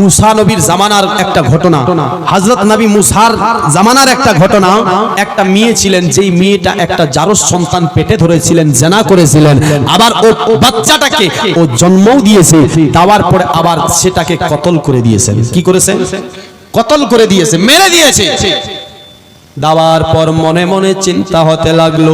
মুসা নবীর জামানার একটা ঘটনা। হযরত নবী মুসার জামানার একটা ঘটনা। একটা মেয়ে ছিলেন, যেই মেয়েটা একটা জারস সন্তান পেটে ধরেছিলেন, জেনা করেছিলেন। আবার ও বাচ্চাটাকে ও জন্মও দিয়েছে, দেওয়ার পরে আবার সেটাকে কতল করে দিয়েছেন। কি করেছে? কতল করে দিয়েছে, মেরে দিয়েছে। দেওয়ার পর মনে মনে চিন্তা হতে লাগল।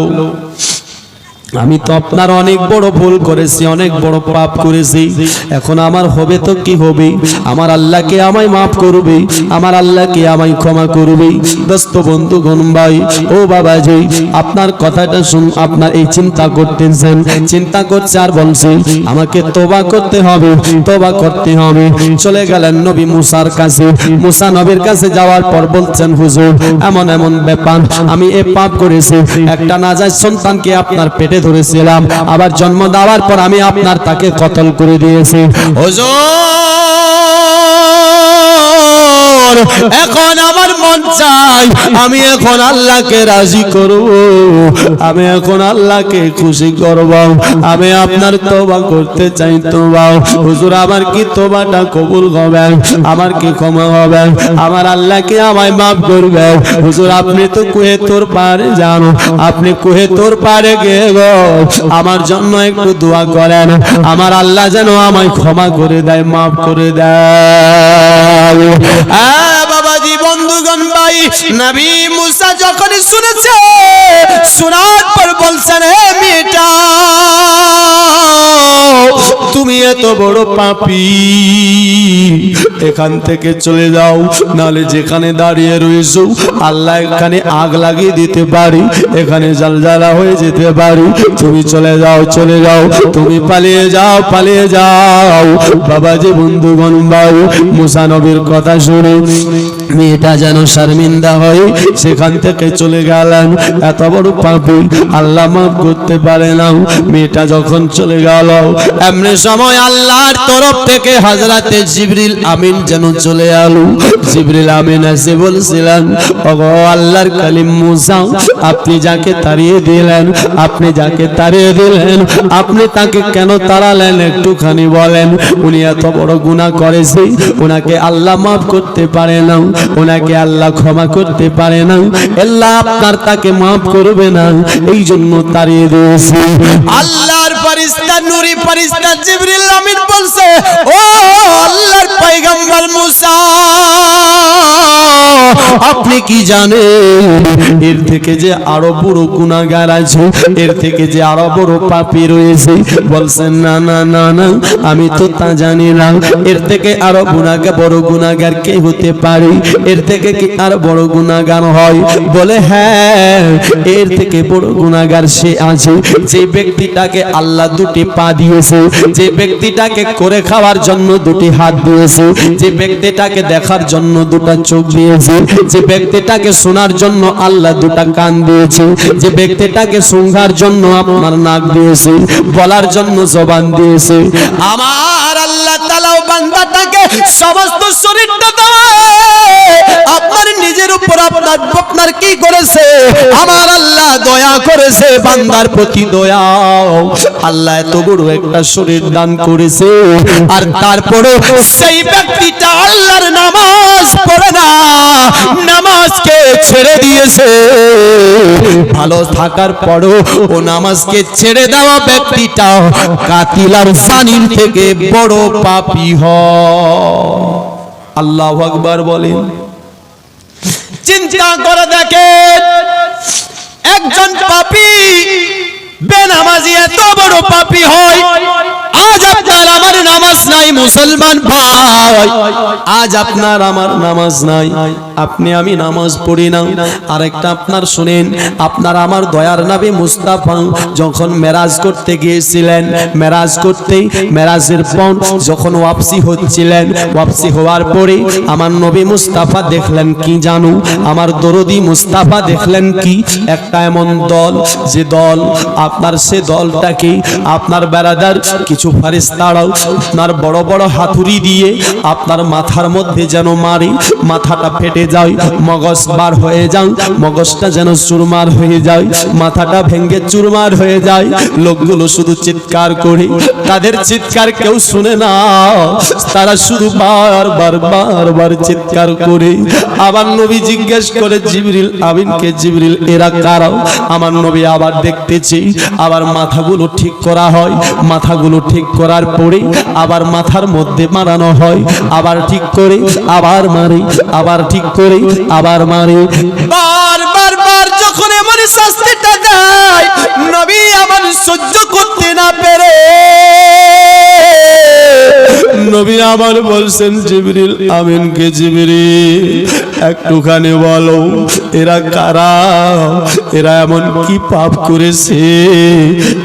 আমি তো আপনার অনেক বড় ভুল করেছি, অনেক বড় পাপ করেছি। এখন আমার হবে তো কি হবে? আমার আল্লাহকে আমায় মাফ করবে, আমার আল্লাহকে আমায় ক্ষমা করবে। দোস্ত বন্ধু ভাই, ও বাবা বাবাজি আপনার কথাটা শুন, আপনার এই চিন্তা করতেছেন, চিন্তা করছে আর বলছে, আমাকে তোবা করতে হবে, তোবা করতে হবে। চলে গেলেন নবী মুসার কাছে। মুসা নবীর কাছে যাওয়ার পর বলছেন, হুজুর, এমন এমন ব্যাপার, আমি এ পাপ করেছি। একটা নাজাজ সন্তানকে আপনার পেটে ধরেছিলাম। আবার জন্ম দেওয়ার পর আমি আপনার তাকে কতল করে দিয়েছি। হুজুর! এখন আমার মন চাই, আমি এখন আল্লাহকে রাজি করব। আমি এখন আল্লাহকে খুশি করব। আমি আপনার তোবা করতে চাই তোবা হুজুর, আমার কি তোবাটা কবুল হবে? আমার কি ক্ষমা হবে? আমার আল্লাহকে আমায় মাফ করবে? হুজুর, আপনি তো কুহে তোর পারে জানো আপনি কুহে তোর পারে গিয়ে গো। আমার জন্য একটু দোয়া করেন। আমার আল্লাহ যেন আমায় ক্ষমা করে দেয়, মাফ করে দেয়। বাবাজি, বন্ধুগণ ভাই, নবী মুসা যখন শুনেছে, শোনার পর বলছেন হে তুমি এত বড় পাপি। এখান থেকে চলে যাও, নালে যেখানে দাঁড়িয়ে রয়েছো, আল্লাহ এখানে আগ লাগিয়ে দিতে পারি, এখানে জালজালা হয়ে যেতে পারি। তুমি চলে যাও চলে যাও, তুমি পালিয়ে যাও পালিয়ে যাও। বাবা যে বন্ধুগণ, ভাই, মুসা নবীর কথা শুনে মেয়েটা যেন শর্মিন্দা হয়ে সেখান থেকে চলে গেলেন। এত বড় পাপি আল্লাহ মাফ করতে পারে না। মেয়েটা যখন চলে গেল, এমনি সময় আল্লাহর তরফ থেকে হাজরাতে জিবরিল আমিন যেন চলে আলু। জিবরিল আমিন এসে বলছিলেন, ওগো আল্লাহর কালিম মুসা, আপনি যাকে তাড়িয়ে দিলেন, আপনি যাকে তাড়িয়ে দিলেন, আপনি তাকে কেন তাড়ালেন একটুখানি বলেন? উনি এত বড় গুনাহ করেছে ওনাকে আল্লাহ মাফ করতে পারে না ওনাকে আল্লাহ ক্ষমা করতে পারে না। আল্লাহ আপনার তাকে মাফ করবে না এই জন্য তাড়িয়ে দিয়েছে। আল্লাহর ফেরেশতা, নূরি ফেরেশতা জিবরিল আমিন বলছে, ও আল্লাহর পয়গম্বর মুসা, আপনি কি জানেন? এর থেকে যে আরও বড় গুনাহগার আছে, এর থেকে যে আরও বড় পাপী রয়েছে। বলছেন, না না না না, আমি তো তা জানি না। এর থেকে আরও গুনাহগার, বড় গুনাহগার কে হতে পারে? এর থেকে কি আর বড় গুনাহগার হয়? বলে হ্যাঁ এর থেকে বড় গুনাহগার সে আছে। যে ব্যক্তিটাকে আল্লাহ দুটি পা দিয়েছে। যে ব্যক্তিটাকে করে খাওয়ার জন্য দুটি হাত দিয়েছে, যে ব্যক্তিটাকে দেখার জন্য দুটা চোখ দিয়েছে, যে ব্যক্তিটাকে শোনার জন্য আল্লাহ দুটা কান দিয়েছে, যে ব্যক্তিটাকে শুনবার জন্য আপনার নাক দিয়েছে, বলার জন্য জবান দিয়েছে। আমার আল্লাহ তালাও বান্দাটাকে সমস্ত শরীরটা আপনার নিজের উপর আপনার আপনার কি করেছে? আমার আল্লাহ দয়া করেছে, বান্দার প্রতি দয়া। আল্লাহ এত বড় একটা শরীর দান করেছে। আর তারপরে সেই ব্যক্তিটা আল্লাহর নামাজ পড়ে না, নামাজকে ছেড়ে দিয়েছে। ভালো থাকার পরও ও নামাজকে ছেড়ে দেওয়া ব্যক্তিটা কাতিলার ফানির থেকে বড় পাপি হয়। আল্লাহ আকবার বলেন। চিন্তা করে দেখেন, একজন পাপী বেনামাজি এত বড় পাপি হয়। আজ আপনার আমার নামাজ নাই, মুসলমান ভাই। আজ আপনার আমার নামাজ নাই। আপনি আমি নামাজ পড়ি না। আরেকটা আপনার শুনেন, আপনার আমার দয়ার নবী মুস্তাফা যখন মেরাজ করতে গিয়েছিলেন, মেরাজ করতে মেরাজের পর যখন ওয়াপসি হচ্ছিলেন, ওয়াপসি হওয়ার পরে আমার নবী মুস্তাফা দেখলেন কি জানু? আমার দরদি মুস্তাফা দেখলেন কি? একটা এমন দল, যে দল আপনার সে দলটাকে আপনার বেড়াদার কিছু ফারিস্তারাও আপনার বড় বড় হাতুড়ি দিয়ে আপনার মাথার মধ্যে যেন মারে, মাথাটা ফেটে যায় মগজ বার হয়ে যায় মগজটা যেন চুরমার হয়ে যায়, মাথাটা ভেঙ্গে চুরমার হয়ে যায়। লোকগুলো শুধু চিৎকার করে, তাদের চিৎকার কেউ শুনে না। তারা শুধু বারবার বারবার চিৎকার করে আবার নবী জিজ্ঞেস করে, জিবরিল আমিনকে, জিবরিল, এরা কারাও আমার নবী আবার দেখতেছি, আবার মাথাগুলো ঠিক করা হয়, মাথাগুলো ঠিক করার পরে আবার মাথার মধ্যে মারানো হয়, আবার ঠিক করে, আবার মারে, আবার ঠিক করে আবার মারে। বার বার যখন এমন শাস্তিটা দেয় নবী আবার সহ্য করতে না পেরে। নবী আবার বলছেন জিবরিল আমিনকে জিবরিল? একটুখানি বলো এরা কারা? এরা এমন কি পাপ করেছে?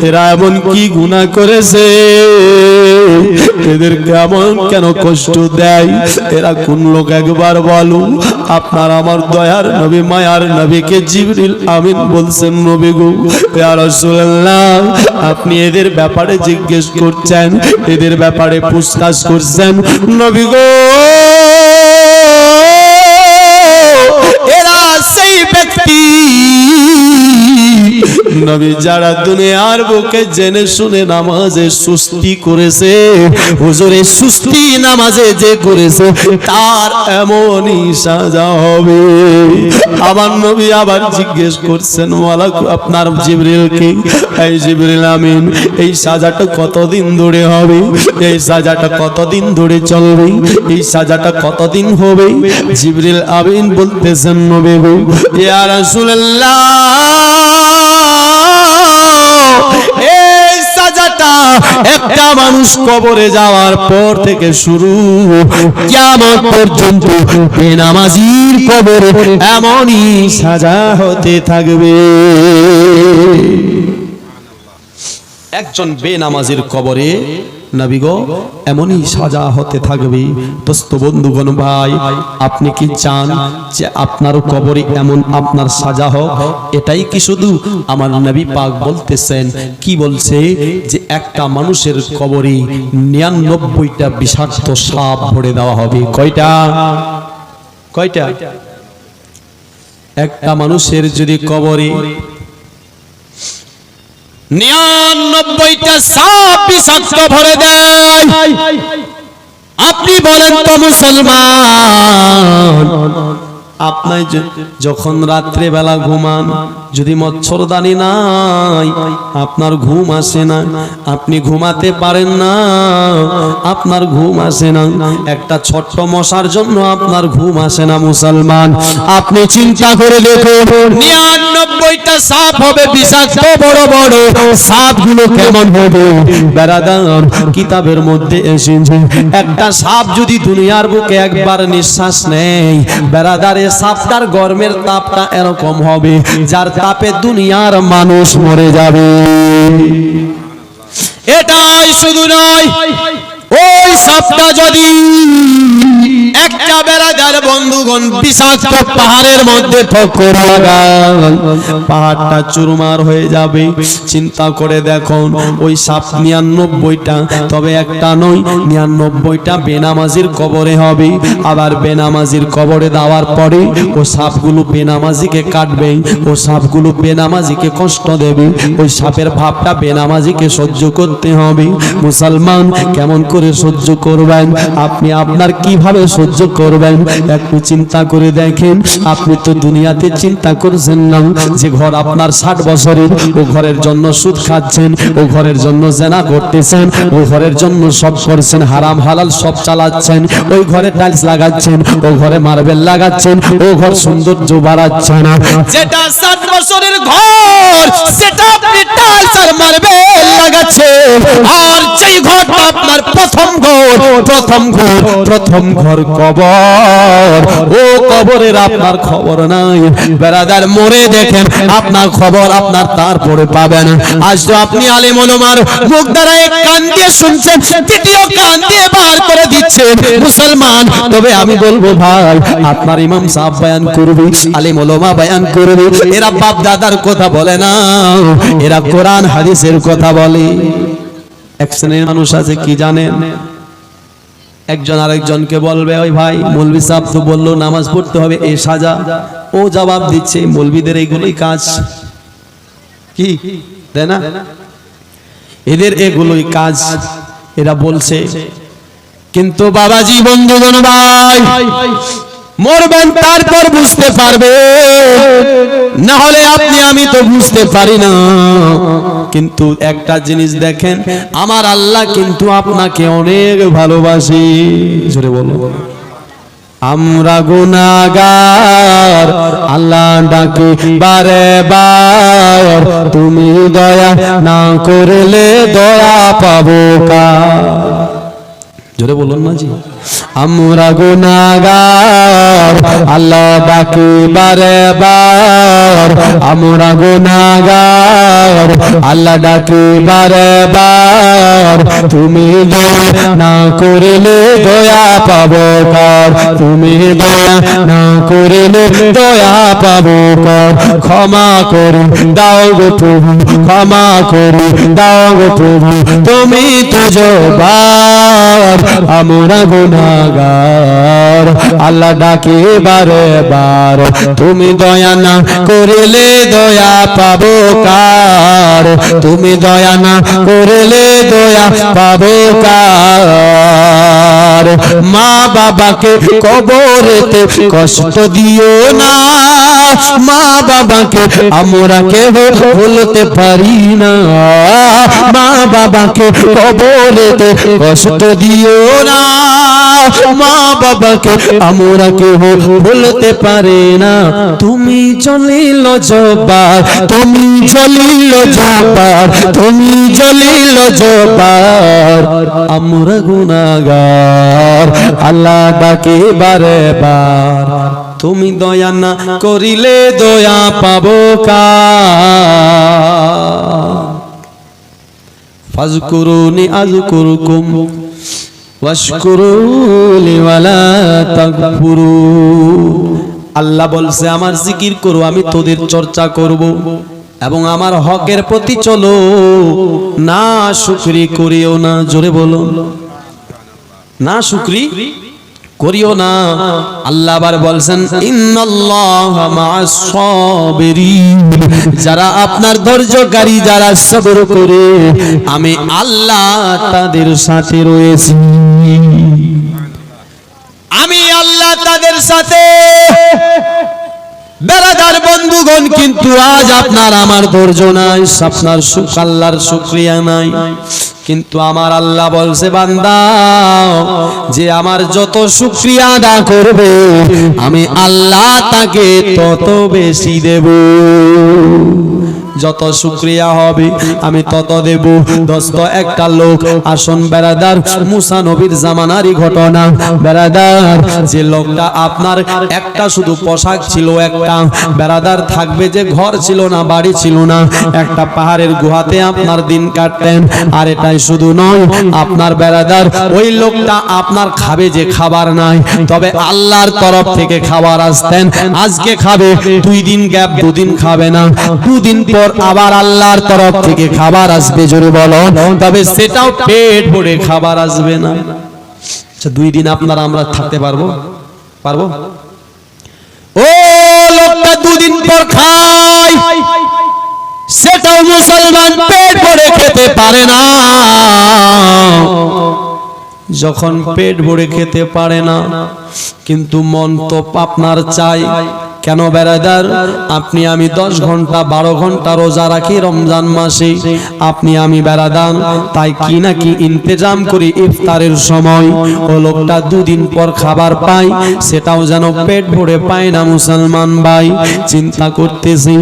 এরা এমন কি গুনাহ করেছে? এদের কেমন কেন কষ্ট দেয়? এরা কোন লোক একবার বলো আপনার আমার দয়ার নবী, মায়ার নবীকে জিবরিল আমিন বলছেন নবী গো। রাসূলুল্লাহ, আপনি এদের ব্যাপারে জিজ্ঞেস করছেন, এদের ব্যাপারে পুছতাছ করছেন। নবী গো! নবী যারা দুনিয়ার বুকে জেনে শুনে নামাজে সুস্তি করেছে, হুজুরে সুস্তি নামাজে যে করেছে, তার এমনই সাজা হবে। আবার নবী আবার জিজ্ঞেস করছেন মালাক আপনার জিবরিলকে এই জিবরিল আমিন, এই সাজাটা কতদিন ধরে হবে? এই সাজাটা কতদিন ধরে চলবে? এই সাজাটা কতদিন হবে? জিবরিল আমিন বলতেছেন, নবী ইয়া রাসূলুল্লাহ এই সাজাটা একটা মানুষ কবরে যাওয়ার পর থেকে শুরু। কেমন পর্যন্ত বেনামাজির কবরে এমনই সাজা হতে থাকবে। একজন বেনামাজির কবরে নবীগো এমনই সাজা হতে থাকবে। দোস্ত বন্ধুগণ ভাই, আপনি কি চান যে আপনার কবরে এমন আপনার সাজা হোক? এটাই কি শুধু আমার নবী পাক বলতেছেন? কি বলছে যে একটা মানুষের কবরে নিরানব্বইটা বিষাক্ত সাপ ভরে দেওয়া হবে। কয়টা? কয়টা? একটা মানুষের যদি কবরে নিরানব্বইটা সাপ বিষাক্ত ভরে দেয়। আপনি বলেন তো মুসলমান। আপনি যখন রাত্রে বেলা ঘুমান, যদি মচ্ছরদানি নাই, আপনার ঘুম আসে না। আপনি ঘুমাতে পারেন না, আপনার ঘুম আসে না। একটা ছোট্ট মশার জন্য আপনার ঘুম আসে না, মুসলমান। আপনি চিন্তা করে দেখুন, নিরানব্বইটা সাপ হবে কিতাবের মধ্যে এসেছে। একটা সাপ যদি দুনিয়ার বুকে একবার নিঃশ্বাস নেই বেড়াদারে সাপটার গরমের তাপটা এরকম হবে, যার তাপে দুনিয়ার মানুষ মরে যাবে। এটাই শুধু নয় ওই চুরমার হয়ে যাবে। চিন্তা করে নিরানব্বইটা, তবে একটা নয়, নিরানব্বইটা বেনামাজির কবরে হবে। আবার বেনামাজির কবরে দেওয়ার পরে ও সাপগুলো বেনামাজিকে কাটবে, ও সাপগুলো বেনামাজিকে কষ্ট দেবে। ওই সাপের ভাবটা বেনামাজিকে সহ্য করতে হবে। মুসলমান কেমন করে সহ্য করবেন। আপনি আপনার কীভাবে সহ্য করবেন? একটু চিন্তা করে দেখেন। আপনি তো দুনিয়াতে চিন্তা করছেন না। যে ঘর আপনার ষাট বছরের, ও ঘরের জন্য সুদ খাচ্ছেন, ও ঘরের জন্য জেনা করতেছেন, ও ঘরের জন্য সব করছেন, হারাম হালাল সব চালাচ্ছেন, ওই ঘরে টাইলস লাগাচ্ছেন, ও ঘরে মার্বেল লাগাচ্ছেন, ও ঘর সৌন্দর্য বাড়াচ্ছেন যেটা ষাট বছরের ঘর, সেটা আপনি টাইলস আর মার্বেল লাগাচ্ছেন। আর যেই ঘরটা আপনার প্রথম ঘর প্রথম ঘর প্রথম ঘর কবর ও কবরের আপনার খবর নাই। বেড়াদার মরে দেখেন আপনার খবর আপনার তারপরে পাবেন। আজ তো আপনি আলেম ওলমার মুখ দ্বারা এক কান দিয়ে শুনছেন তৃতীয় কান দিয়ে বার করে দিচ্ছেন মুসলমান। তবে আমি বলব ভাই আপনার ইমাম সাহেব বয়ান করবে আলেম ওলমা বয়ান করবে এরা বাপ দাদার কথা বলে না এরা কোরআন হাদিসের কথা বলে। এক শ্রেণির মানুষ আছে কি জানেন? একজন আরেকজনকে বলবে, ওই ভাই মৌলবি সাহেব তো বলল নামাজ পড়তে হবে, এ সাজা। ও জবাব দিচ্ছে মৌলবিদের এইগুলোই কাজ। কি? তাই না? এদের এগুলোই কাজ। এরা বলছে, কিন্তু বাবাজি, বন্ধুগণ ভাই মরবেন, তারপর বুঝতে পারবে। না হলে আপনি, আমি তো বুঝতে পারি না। কিন্তু একটা জিনিস দেখেন, আমার আল্লাহ কিন্তু আপনাকে অনেক ভালোবাসি। জোরে বলো। আমরা গুনাগার আল্লাহ ডাকে, বারে বার, তুমি দয়া না করলে দয়া পাবো কা জোরে বলুন না জি আমরা গুনাগার, আল্লাহ ডাকে বারে বার। আমরা গুনাগার, আল্লাহ ডাকে বারে বার। তুমি দয়া না করলে দয়া পাবো কার? তুমি দয়া না করলে দয়া পাবো কার? ক্ষমা করুন দাও গো প্রভু, ক্ষমা করুন দাও গো প্রভু, তুমি তো জবার আমরা গুনাগার আল্লাহ ডাকে বারে বার। তুমি দয়া না করিলে দয়া পাবো কার? তুমি দয়া না করিলে দয়া পাবো কার? মা বাবাকে কবরেতে কষ্ট দিও না। মা বাবাকে আমরা কেহ বলতে পারি না। মা বাবাকে কবরেতে কষ্ট দিও না। মা বাবাকে আমরা কেহ বলতে পারে না। তুমি চলিল জবার তুমি চলিল জবার তুমি চলিল জবার আমরা গুনাগার আল্লাহ ডাকে, বারে বার তুমি দয়া না করিলে দয়া পাবো কা ফাজকুরুনি আজকুরকুম ওয়াশকুরুলি ওয়ালা তাকফুরু আল্লাহ বলছে, আমার জিকির করো, আমি তোদের চর্চা করব এবং আমার হকের প্রতি চলো। না শুকরি করিও না। জোরে বলো না শুকরি, করিও না। আল্লাহ আবার বলছেন যারা আপনার ধৈর্যকারী যারা সবর করে, আমি আল্লাহ তাদের সাথে রয়েছি। আমি আল্লাহ তাদের সাথে। বেড়াদার বন্ধুগণ, কিন্তু আজ আপনার আমার ধৈর্য নাই, আপনার সুখ, আল্লাহর শুক্রিয়া নাই। কিন্তু আমার আল্লাহ বলছে বান্দা যে আমার যত শুক্রিয়া আদা করবে, আমি আল্লাহ তাকে তত বেশি দেব। যত শুক্রিয়া হবে, আমি তত দেব। দোস্ত, একটা লোক, আসন বেড়াদার, মুসা নবীর জামানারই ঘটনা। বেড়াদার, যে লোকটা আপনার একটা শুধু পোশাক ছিল, একটা বেড়াদার থাকবে যে ঘর ছিল না, বাড়ি ছিল না, একটা পাহাড়ের গুহাতে আপনার দিন কাটতেন, আর এটাই শুধু নয় আপনার বেড়াদার ওই লোকটা আপনার খাবে যে খাবার নাই। তবে আল্লাহর তরফ থেকে খাবার আসতেন আজকে খাবে দুই দিন গ্যাপ দুদিন খাবে না। দুদিন পর আবার আল্লাহর তরফ থেকে খাবার আসবে জোরে বলো। তবে সেটাও পেট ভরে খাবার আসবে না। আচ্ছা দুই দিন আপনারা আমরা থাকতে পারব? পারব? ও লোকটা দুদিন পর খায়। সেটাও মুসলমান পেট খেতে পারে না। যখন পেট ভরে খেতে পারে না কিন্তু মন তো আপনার চাই। কেন বেড়াদার? আপনি আমি দশ ঘণ্টা, বারো ঘণ্টা রোজা রাখি রমজান মাসে। আপনি আমি বেড়াদান তাই কি না কি ইন্তজাম করি ইফতারের সময়। ও লোকটা দুদিন পর খাবার পাই সেটাও যেন পেট ভরে পায় না মুসলমান ভাই। চিন্তা করতেছি,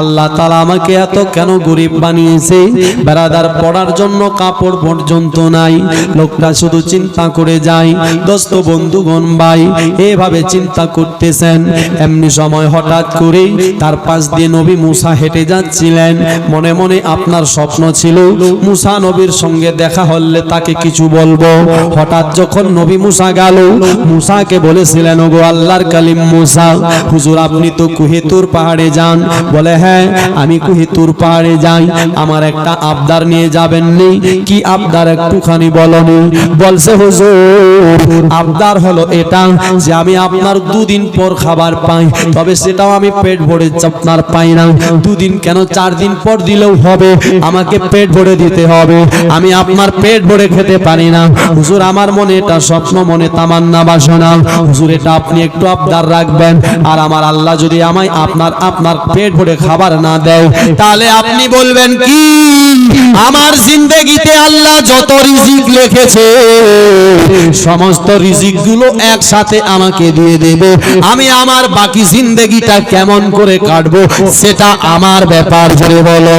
আল্লাহ তালা আমাকে এত কেন গরিব বানিয়েছে? বেড়াদার পড়ার জন্য কাপড় পর্যন্ত নাই। লোকটা শুধু চিন্তা করে যায়, দোস্ত বন্ধুগণ ভাই, এভাবে চিন্তা করতেছেন, এমনি সময় সময় হঠাৎ করেই তার পাশ দিয়ে নবী মুসা হেঁটে যাচ্ছিলেন। মনে মনে আপনার স্বপ্ন ছিল, মুসা নবীর সঙ্গে দেখা হলে তাকে কিছু বলব। হঠাৎ যখন নবী মুসা গেল, মুসাকে বলেছিলেন, ওগো আল্লাহর কালিম মুসা, হুজুর, আপনি তো কুহেতুর পাহাড়ে যান। বলে হ্যাঁ আমি কুহেতুর পাহাড়ে যাই। আমার একটা আবদার নিয়ে যাবেন নি। কি আবদার, একটুখানি বলনি বলছে, হুজুর, আবদার হলো এটা যে আমি আপনার দুদিন পর খাবার পাই। তবে সেটাও আমি পেট ভরে আপনার পাই না। দুদিন কেন, চার দিন পর দিলেও হবে। আমাকে পেট ভরে দিতে হবে। আমি আপনার পেট ভরে খেতে পারি না। হুজুর, আমার মনে এটা স্বপ্ন, মনে তামান্না, বাসনা। হুজুর, এটা আপনি একটু আবদার রাখবেন। আর আমার আল্লাহ যদি আমায় আপনার আপনার পেট ভরে খাবার না দেয়, তাহলে আপনি বলবেন কি? আমার জিন্দেগিতে আল্লাহ যত রিজিক লিখেছে সমস্ত রিজিকগুলো একসাথে আমাকে দিয়ে দেবে। আমি আমার বাকি জিন্দেগিটা কেমন করে কাটবো সেটা আমার ব্যাপার জুড়ে বলো।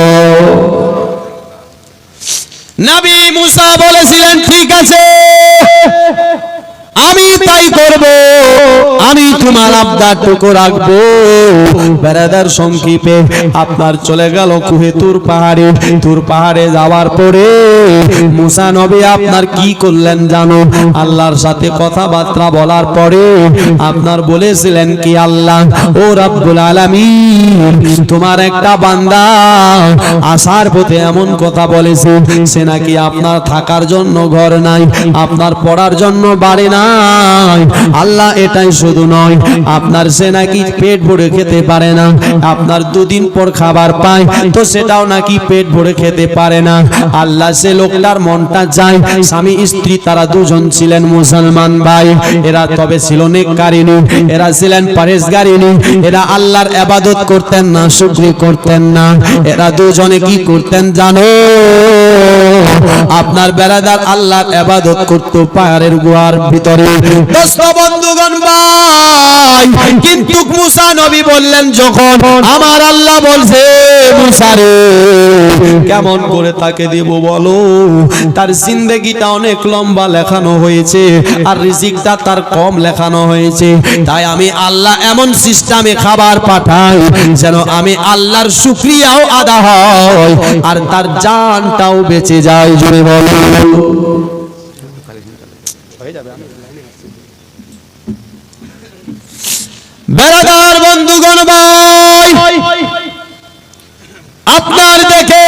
নবী মুসা বলেছিলেন, ঠিক আছে, আমি তাই করব। আমি তোমার আবদারটুকু রাখব। বেড়াদার সংক্ষিপে আপনার চলে গেল কুহে তুর পাহাড়ে। তুর পাহাড়ে যাওয়ার পরে মুসা নবী আপনার কি করলেন জানো? আল্লাহর সাথে কথাবার্তা বলার পরে আপনার বলেছিলেন কি আল্লাহ ও রাব্বুল আলামিন তোমার একটা বান্দা আসার পথে এমন কথা বলেছে সে নাকি আপনার থাকার জন্য ঘর নাই আপনার পড়ার জন্য বাড়ি নাই। আল্লাহ এটাই শুধু নয়। আপনার সে নাকি পেট ভরে খেতে পারে না। আপনার দুদিন পর খাবার পায়, তো সেটাও নাকি পেট ভরে খেতে পারে না। আল্লাহ সে লোকটার মনটা যায়। স্বামী, স্ত্রী, তারা দুজন ছিলেন মুসলমান ভাই। এরা তবে ছিল নেককারিনী এরা ছিলেন পারেসগারিনী এরা আল্লাহর আবাদত করতেন না, শুকরি করতেন না। এরা দুজনে কি করতেন জানো? আপনার বেড়াদার আল্লাহর আবাদত করতো পাহাড়ের গুহার ভিতরে। কিন্তু মুসা নবী বললেন যখন আমার আল্লাহ বলছে, মুসা রে, কেমন করে তাকে দেব বলো? তার জিন্দেগিটা অনেক লম্বা লেখানো হয়েছে আর রিজিকটা তার কম লেখানো হয়েছে। তাই আমি আল্লাহ এমন সিস্টেমে খাবার পাঠাই যেন আমি আল্লাহর শুক্রিয়াও আদা হয় আর তার জানটাও বেঁচে যায়। জুড়ে বলো। বেড়াদার বন্ধুগণ ভাই আপনার দেখে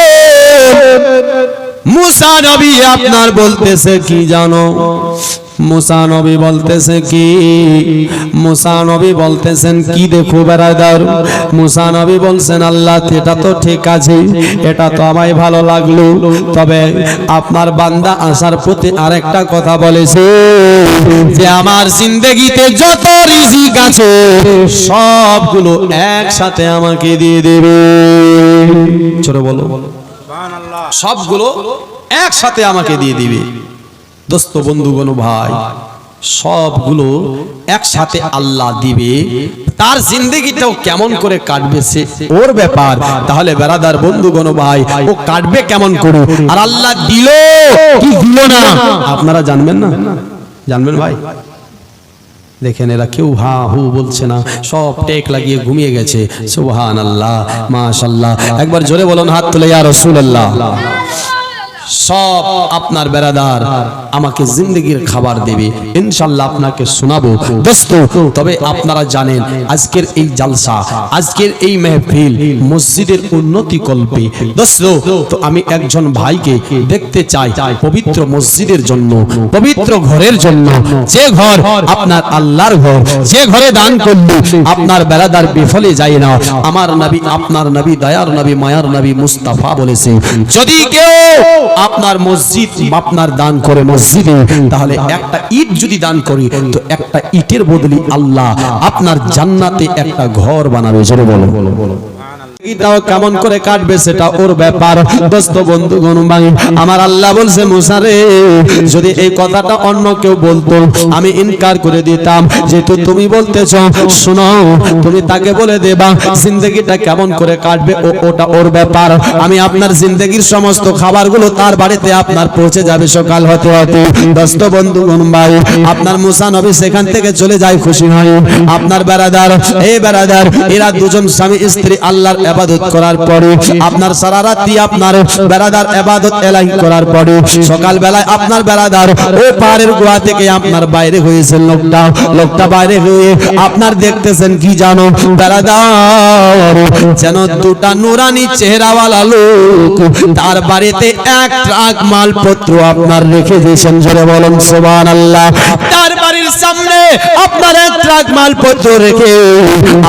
মুসা নবী আপনার বলতেছে কি জানো? মুসা নবী বলতেছে কি? মুসা নবী বলতেছেন কি দেখো বেড়াদার? মুসা নবী বলছেন আল্লাহ এটা তো ঠিক আছে এটা তো আমায় ভালো লাগল তবে আপনার বান্দা আসার প্রতি আরেকটা কথা বলেছে যে আমার জিন্দগিতে যত রিজিক আছে সবগুলো একসাথে আমাকে দিয়ে দেবে। ছোট বলো। সবগুলো একসাথে আমাকে দিয়ে দিবে। দোস্ত বন্ধুগণ ভাই, সবগুলো একসাথে আল্লাহ দিবে। তার জিন্দগিটাও কেমন করে কাটবে সে ওর ব্যাপার। তাহলে বেড়াদার বন্ধুগণ ভাই, ও কাটবে কেমন করে? আর আল্লাহ দিল কি দিল না? আপনারা জানবেন না? জানবেন ভাই? দেখেন এরা কেউ হা হু বলছে না, সব টেক লাগিয়ে ঘুমিয়ে গেছে। সুবহান আল্লাহ মাশাল্লাহ একবার জোরে বলুন, হাত তুলে, ইয়া রাসূলুল্লাহ। সব আপনার বেড়াদার আমাকে জিন্দগির খাবার দেবে। ইনশাল্লাহ আপনাকে শোনাবো। দোস্ত, তবে আপনারা জানেন, আজকের এই জালসা, আজকের এই মেহফিল মসজিদের উন্নতি কল্পে। দোস্ত, তো আমি একজন ভাইকে দেখতে চাই পবিত্র মসজিদের জন্য, পবিত্র ঘরের জন্য। যে ঘর আপনার আল্লাহর ঘর, যে ঘরে দান করলে, আপনার বেড়াদার বিফলে যায় না। আমার নবী, আপনার নবী, দয়ার নবী, মায়ার নবী মুস্তাফা বলেছে, যদি কেউ আপনার মসজিদ আপনার দান করে মসজিদে, তাহলে একটা ইট যদি দান করি, তো একটা ইটের বদলি আল্লাহ আপনার জান্নাতে একটা ঘর বানাবে, জোরে বলো। আমি আপনার জিন্দগির সমস্ত তার বাড়িতে আপনার পৌঁছে যাবে সকাল হতে হতে। ভাই, আপনার মুসা নবী সেখান থেকে চলে যায় খুশি হয়। আপনার বেড়াদার এই বেড়াদার, এরা দুজন স্বামী স্ত্রী আল্লাহর এবাদত করার পরে, আপনার সারা রাত্রি আপনার বেড়াদার এবাদত এলাহি করার পরে সকাল বেলায় আপনার বেড়াদার ও পাহাড়ের গোড়া থেকে আপনার বাইরে হয়েছে লোকটা। লোকটা বাইরে হয়ে আপনার দেখতেছেন কি জানো? বেড়াদার যেন দুটা নুরানি চেহারাওয়ালা লোক, তার বাড়িতে এক ট্রাক মালপত্র আপনার রেখে দিয়েছেন। জোরে বলেন সোবান আল্লাহ তার বাড়ির সামনে আপনার এক ট্রাক মালপত্র রেখে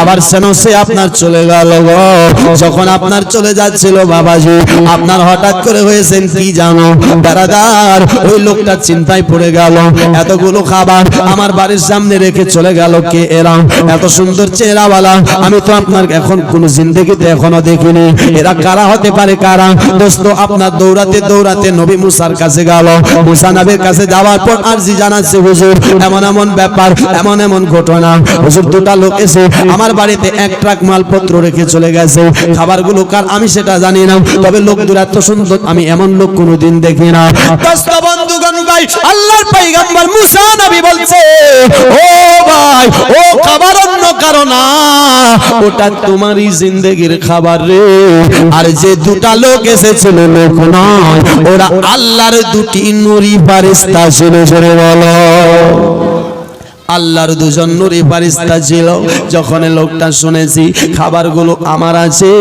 আবার যেন সে আপনার চলে গেল গো। যখন আপনার চলে যাচ্ছিল বাবাজি, আপনার হঠাৎ করে হয়েছেন কি জানো? বেড়াদার ওই লোকটা চিন্তায় পড়ে গেল। এতগুলো খাবার আমার বাড়ির সামনে রেখে চলে গেল কে এরা? এত সুন্দর চেহারাওয়ালা, আমি তো আপনার এখন কোন জিন্দগিতে এখনও দেখিনি। এরা কারা হতে পারে, কারা? দোস্ত, আপনার দৌড়াতে দৌড়াতে নবী মুসার কাছে গেল। মুসা নবীর কাছে যাওয়ার পর আর আরজি জানাচ্ছে, হুজুর, এমন এমন ব্যাপার, এমন এমন ঘটনা। হুজুর, দুটা লোক এসে আমার বাড়িতে এক ট্রাক মালপত্র রেখে চলে গেছে। খাবারগুলো কার? আমি সেটা জানি না। তবে লোক এত সুন্দর। আমি এমন লোক কোনোদিন দেখি না। দোস্ত বন্ধুগণ ভাই আল্লাহর পয়গম্বর মুসা নবী বলছে ও ভাই ও খাবার অন্য কারও না। ওটা তোমারই জিন্দগির খাবার রে। আর যে দুটা লোক এসেছিল লোক নয়। ওরা আল্লাহর দুটি নুরি ফারিস্তা ছিল বলো। আল্লাহর দুজন নুরি ফারিস্তা ছিল। যখন লোকটা শুনেছি, খাবারগুলো আমার আছে,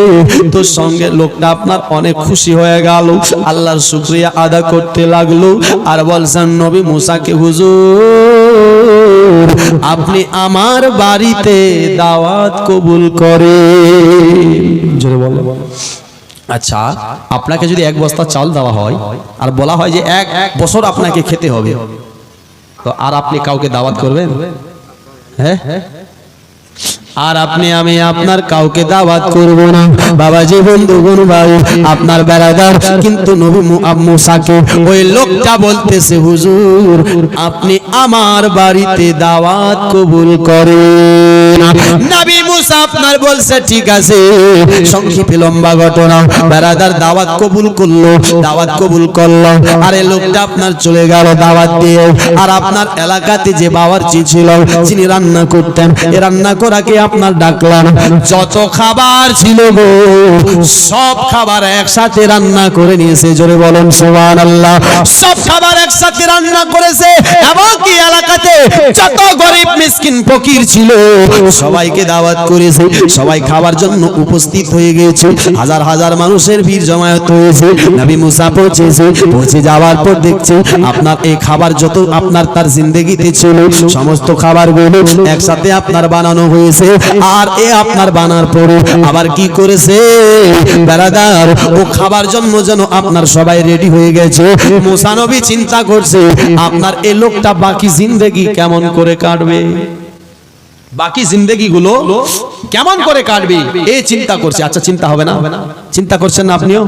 তো সঙ্গে লোকটা আপনার অনেক খুশি হয়ে গেল। আল্লাহর শুক্রিয়া আদা করতে লাগল আর বলছেন, নবী মুসাকে হুজুর, আপনি আমার বাড়িতে দাওয়াত কবুল করে জোরে আচ্ছা আপনাকে যদি এক বস্তা চাল দেওয়া হয়, আর বলা হয় যে এক বছর আপনাকে খেতে হবে আর আপনি কাউকে দাওয়াত করবেন? হ্যাঁ? আর আপনি, আমি আপনার কাউকে দাওয়াত করব না। বাবাজি বন্ধুগণ ভাই, আপনার বেড়াদার, কিন্তু নবী মুসাকে ওই লোকটা বলতেছে, হুজুর, আপনি আমার বাড়িতে দাওয়াত কবুল করেন। নবী মুসা আপনার বলছে ঠিক আছে সংক্ষেপে লম্বা ঘটনা। বেড়াদার দাওয়াত কবুল করল দাওয়াত কবুল করল। আর লোকটা আপনার চলে গেল দাওয়াত দিয়ে। আর আপনার এলাকাতে যে বাবারচি ছিল যিনি রান্না করতেন এ রান্না করাকে আপনার ডাকলাম। যত খাবার ছিল গো সব খাবার একসাথে রান্না করে নিয়েছে। জোরে বলুন সুবহানাল্লাহ। সব খাবার একসাথে রান্না করেছে এমনকি এলাকাতে যত গরিব মিসকিন ফকির ছিল সবাইকে দাওয়াত করেছে। সবাই খাবার জন্য উপস্থিত হয়ে গেছে। হাজার হাজার মানুষের ভিড় জমায়েত হয়েছে। নবী মুসা পৌঁছেছে। পৌঁছে যাওয়ার পর দেখছে আপনার এই খাবার যত আপনার তার জিন্দগিতে ছিল, সমস্ত খাবারগুলো একসাথে আপনার বানানো হয়েছে। আর এ আপনার বানার পরে আবার কি করেছে? বেড়াদার ও খাবার জন্য যেন আপনার সবাই রেডি হয়ে গেছে। মুসা নবী চিন্তা করছে, আপনার এই লোকটা বাকি জিন্দগি কেমন করে কাটবে? বাকি জিন্দগি গুলো কেমন করে কাটবি? এই চিন্তা করছে। আচ্ছা চিন্তা হবে না। চিন্তা করছেন না আপনিও?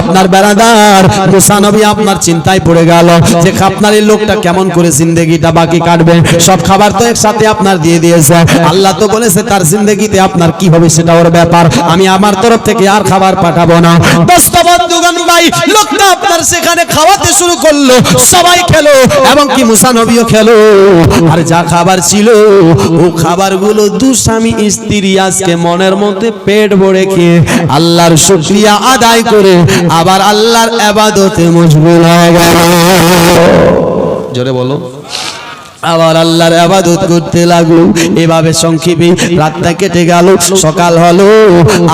আপনার বেড়াদার মুসানবী আপনার চিন্তায় পড়ে গেল যে আপনার এই লোকটা কেমন করে জিন্দগিটা বাকি কাটবে। সব খাবার তো একসাথে আপনার দিয়ে দিয়েছে। আল্লাহ তো বলেছে, তার জিন্দগিতে আপনার কি হবে সেটা ওর ব্যাপার। আমি আমার তরফ থেকে আর খাবার পাঠাবো না। দোস্ত বন্ধুগণ ভাই, লোকটা আপনার সেখানে খাওয়াতে শুরু করল, সবাই খেলো এবং কি মুসা নবীও খেলো। আর যা খাবার ছিল, ও খাবারগুলো দু স্বামী স্ত্রী আজকে মনের মধ্যে পেট ভরে খেয়ে আল্লাহর শুকরিয়া আদায় করে আবার আল্লাহর এবাদতে মশগুল হয়ে গেল। জোরে বলো। আবার আল্লাহর আবাদত করতে লাগল। এভাবে সংক্ষেপে রাতটা কেটে গেল, সকাল হলো।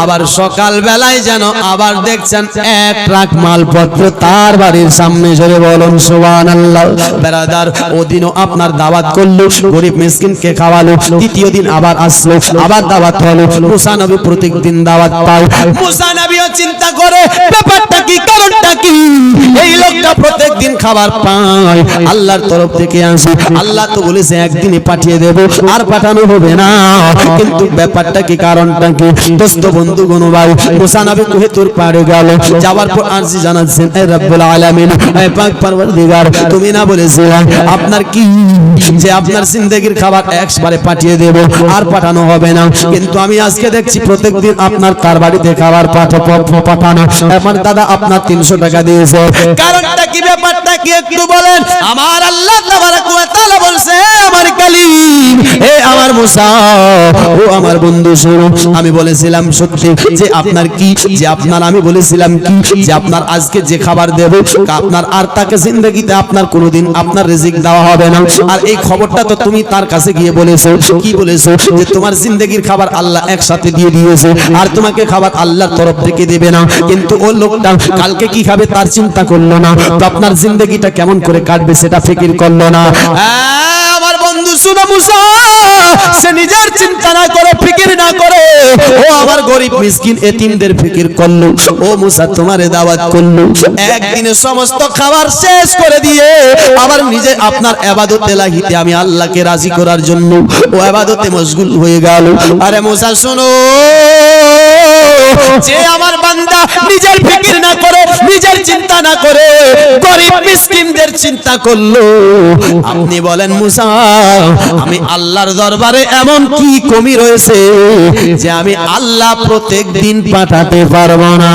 আবার সকাল বেলায় যেন আবার দেখছেন এক ট্রাক মালপত্র তার বাড়ির সামনে জোরে বলুন সুবান আল্লাহ বেড়াদার ওদিনও আপনার দাওয়াত করল, গরিব মিসকিনকে খাওয়ালো দ্বিতীয় দিন আবার আসলো, আবার দাওয়াত হলো। মুসা নবী প্রত্যেকদিন দাওয়াত পায়। মুসা নবীও চিন্তা করে, ব্যাপারটা কি, কারণটা কি? এই লোকটা প্রত্যেকদিন খাবার পায়। আল্লাহর তরফ থেকে আসে, আল্লাহ তো বলেছে, একদিনে পাঠিয়ে দেব, আর পাঠানো হবে না। কিন্তু ব্যাপারটা কি, কারণটা কি? দোস্ত বন্ধু গণ ভাই মুসা নবী কুহেতুর পাড়ে গেল। যাওয়ার পর আরজি জানাচ্ছেন, এ রব্বুল আলামিন, এ পাক পরওয়ারদিগার তুমি না বলেছিলে, আপনার কি যে আপনার জিন্দেগির খাবার একবারে পাঠিয়ে দেব, আর পাঠানো হবে না। কিন্তু আমি আজকে দেখছি, প্রত্যেকদিন আপনার তার বাড়িতে খাবার পাঠা পাঠানো। আমার দাদা আপনার তিনশো টাকা দিয়েছে। কারণটা কি, ব্যাপারটা কি, একটু বলেন? আমার আল্লাহ তাবারাক তাআলা বলছে আমার কালিম হে আমার মুসা, ও আমার বন্ধু শোনো আমি বলেছিলাম সত্যি যে আপনার কি, যে আপনার, আমি বলেছিলাম কি, যে আপনার আজকে যে খাবার দেব, আপনার আর তাকে জিন্দগিতে আপনার কোনোদিন আপনার রিজিক দেওয়া হবে না। আর এই খবরটা তো তুমি তার কাছে গিয়ে বলেছ, কি বলেছ? যে তোমার জিন্দগির খাবার আল্লাহ একসাথে দিয়ে দিয়েছে, আর তোমাকে খাবার আল্লাহর তরফ থেকে দেবে না। কিন্তু ও লোকটা কালকে কি খাবে তার চিন্তা করল না, তো আপনার জিন্দগিটা কেমন করে কাটবে সেটা ফিকির করল না। আমার বন্ধু শুনো মুসা সে নিজের চিন্তা না করে, ফিকির না করে। ও আমার গরিব মিসকিন, এতিমদের ফিকির করল। ও মুসা দাওয়াত করল। একদিনে সমস্ত খাবার শেষ করে দিয়ে, আবার নিজে আপনার আবাদতে লাগিতে আমি আল্লাহকে রাজি করার জন্য, ও আবাদতে মশগুল হয়ে গেল। আরে মুসা, শোনো। যে আমার বান্দা নিজের ফিকির না করে, নিজের চিন্তা না করে, গরিব মিসকিনদের চিন্তা করল। আপনি বলেন, মুসা, আমি আল্লাহর দরবারে এমন কি কমি রয়েছে যে আমি আল্লাহ প্রত্যেক দিন পাঠাতে পারব না?